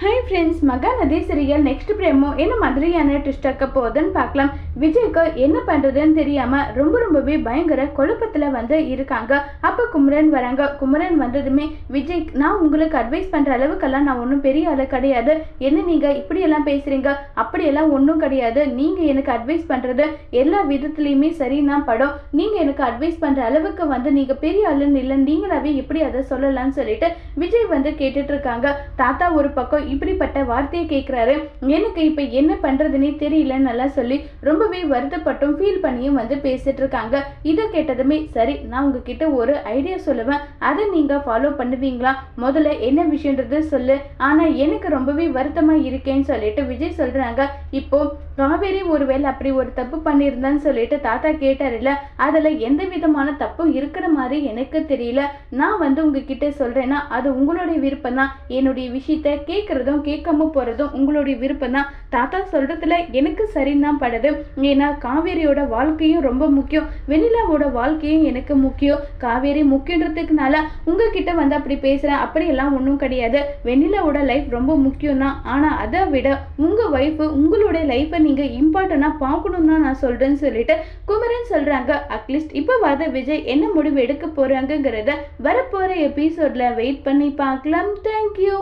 Hi friends Mahanadi serial next promo என்ன மாதிரியான twist இருக்க போகுதுன்னு பார்க்கலாம். விஜய்க்கு என்ன பண்ணுறதுன்னு தெரியாமல் ரொம்ப ரொம்பவே பயங்கர குழப்பத்தில் வந்து இருக்காங்க. அப்போ குமரன் வராங்க. குமரன் வந்ததுமே விஜய் நான் உங்களுக்கு அட்வைஸ் பண்ணுற அளவுக்கெல்லாம் நான் ஒன்றும் பெரிய ஆளு கிடையாது. என்ன நீங்கள் இப்படியெல்லாம் பேசுகிறீங்க அப்படியெல்லாம் ஒன்றும் கிடையாது. நீங்கள் எனக்கு அட்வைஸ் பண்ணுறது எல்லா விதத்துலேயுமே தான் படம். நீங்கள் எனக்கு அட்வைஸ் பண்ணுற அளவுக்கு வந்து நீங்கள் பெரிய ஆளுன்னு இல்லை. நீங்களாவே எப்படி அதை சொல்லலாம்னு சொல்லிட்டு விஜய் வந்து கேட்டுட்ருக்காங்க தாத்தா ஒரு பக்கம் இப்படிப்பட்ட வார்த்தையை கேட்குறாரு. எனக்கு இப்போ என்ன பண்ணுறதுனே தெரியலன்னு நல்லா சொல்லி ரொம்பவே வருத்தப்பட்டும் ஃபீல் பண்ணியும் வந்து பேசிட்டு இருக்காங்க. இதை கேட்டதுமே சரி நான் உங்ககிட்ட ஒரு ஐடியா சொல்லுவேன். அதை நீங்கள் ஃபாலோ பண்ணுவீங்களா? முதல்ல என்ன விஷயன்றது சொல்லு. ஆனால் எனக்கு ரொம்பவே வருத்தமாக இருக்கேன்னு சொல்லிட்டு விஜய் சொல்கிறாங்க இப்போ காவேரி ஒருவேளை அப்படி ஒரு தப்பு பண்ணியிருந்தான்னு சொல்லிட்டு தாத்தா கேட்டார்ல அதில் எந்த விதமான தப்பும் இருக்கிற மாதிரி எனக்கு தெரியல. நான் வந்து உங்ககிட்ட சொல்கிறேன்னா அது உங்களுடைய விருப்பம் தான் என்னுடைய விஷயத்த கேட்குறதும் கேட்காம போகிறதும் உங்களுடைய விருப்பம் தான் தாத்தா சொல்கிறதுல எனக்கு சரிந்தான் படுது. ஏன்னா காவேரியோட வாழ்க்கையும் ரொம்ப முக்கியம். வெண்ணிலாவோட வாழ்க்கையும் எனக்கு முக்கியம். காவேரி முக்கியன்றதுக்குனால உங்ககிட்ட வந்து அப்படி பேசுகிறேன் அப்படியெல்லாம் ஒன்றும் கிடையாது. வெண்ணிலாவோட லைஃப் ரொம்ப முக்கியம் தான் ஆனால் அதை விட உங்கள் ஒய்ஃபு உங்களுடைய லைஃப்பை நீங்கள் இம்பார்ட்டண்ட்டாக பார்க்கணும் தான் நான் சொல்கிறேன்னு சொல்லிட்டு குமரன் சொல்கிறாங்க அட்லீஸ்ட் இப்போ வாத விஜய் என்ன முடிவு எடுக்க போகிறாங்கங்கிறத வரப்போகிற எபிசோடில் வெயிட் பண்ணி பார்க்கலாம். தேங்க்யூ